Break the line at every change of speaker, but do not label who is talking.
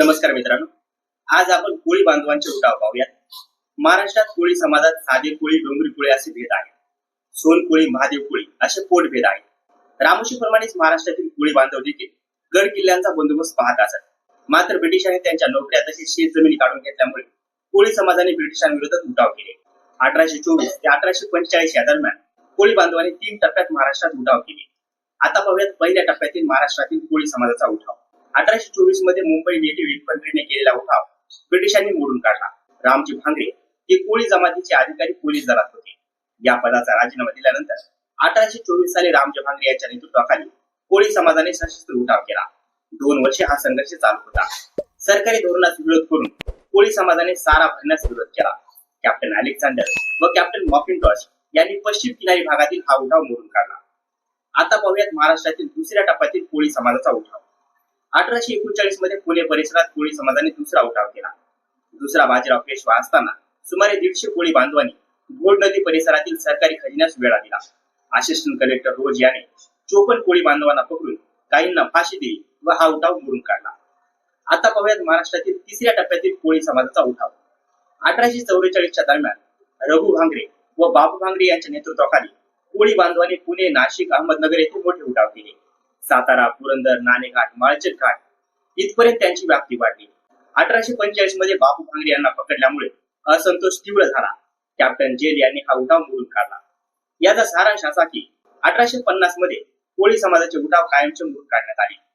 नमस्कार मित्रांनो. आज आपण कोळी बांधवांचे उठाव पाहूयात. महाराष्ट्रात कोळी समाजात साधे कोळी डोंगरी कोळी असे भेद आहेत. सोन कोळी महादेव कोळी असे पोटभेद आहेत. रामोशीप्रमाणेच महाराष्ट्रातील कोळी बांधव देखील गड किल्ल्यांचा बंदोबस्त पाहत असत. मात्र ब्रिटिशांनी त्यांच्या नोकऱ्या तसेच शेत जमिनी काढून घेतल्यामुळे कोळी समाजाने ब्रिटिशांविरोधात उठाव केले. अठराशे चोवीस ते अठराशे पंचेचाळीस या दरम्यान कोळी बांधवांनी तीन टप्प्यात महाराष्ट्रात उठाव केले. आता पाहूयात पहिल्या टप्प्यातील महाराष्ट्रातील कोळी समाजाचा उठाव. अठराशे चोवीसमध्ये मुंबई नेटिव्ह इन्फंट्रीने केलेला उठाव ब्रिटिशांनी मोडून काढला. रामजी भांगरे हे कोळी जमातीचे अधिकारी पोलीस दलात होते. या पदाचा राजीनामा दिल्यानंतर अठराशे चोवीस साली रामजी भांगरे यांच्या नेतृत्वाखाली कोळी समाजाने सशस्त्र उठाव केला. दोन वर्षे हा संघर्ष चालू होता. सरकारी धोरणास विरोध करून कोळी समाजाने सारा भरण्यास विरोध केला. कॅप्टन अलेक्झांडर व कॅप्टन मॉकिंटॉश यांनी पश्चिम किनारी भागातील हा उठाव मोडून काढला. आता पाहूयात महाराष्ट्रातील दुसऱ्या टप्प्यातील कोळी समाजाचा उठाव. अठराशे एकोणचाळीसमध्ये पुणे परिसरात कोळी समाजाने दुसरा उठाव केला. दुसरा बाजीराव पेशवा असताना सुमारे दीडशे कोळी बांधवांनी घोड नदी परिसरातील सरकारी खजिन्यास वेळा दिला. असिस्टंट कलेक्टर रोज याने चोपन्न कोळी बांधवांना पकडून काहींना फाशी दिली व हा उठाव मोडून काढला. आता पाहूयात महाराष्ट्रातील तिसऱ्या टप्प्यातील कोळी समाजाचा उठाव. अठराशे चौवेचाळीसच्या दरम्यान रघु भांगरे व बाबू भांगरे यांच्या नेतृत्वाखाली कोळी बांधवांनी पुणे नाशिक अहमदनगर येथे मोठे उठाव केले. सातारा पुरंदर नाणेघाट माळचे घाट इथपर्यंत त्यांची व्याप्ती वाढली. अठराशे पंचेचाळीसमध्ये बापू भांगरे यांना पकडल्यामुळे असंतोष तीव्र झाला. कॅप्टन जेल यांनी हा उठाव मोडून काढला. याचा सारांश असा की अठराशे पन्नासमध्ये कोळी समाजाचे उठाव कायमचे मोडून काढण्यात आले.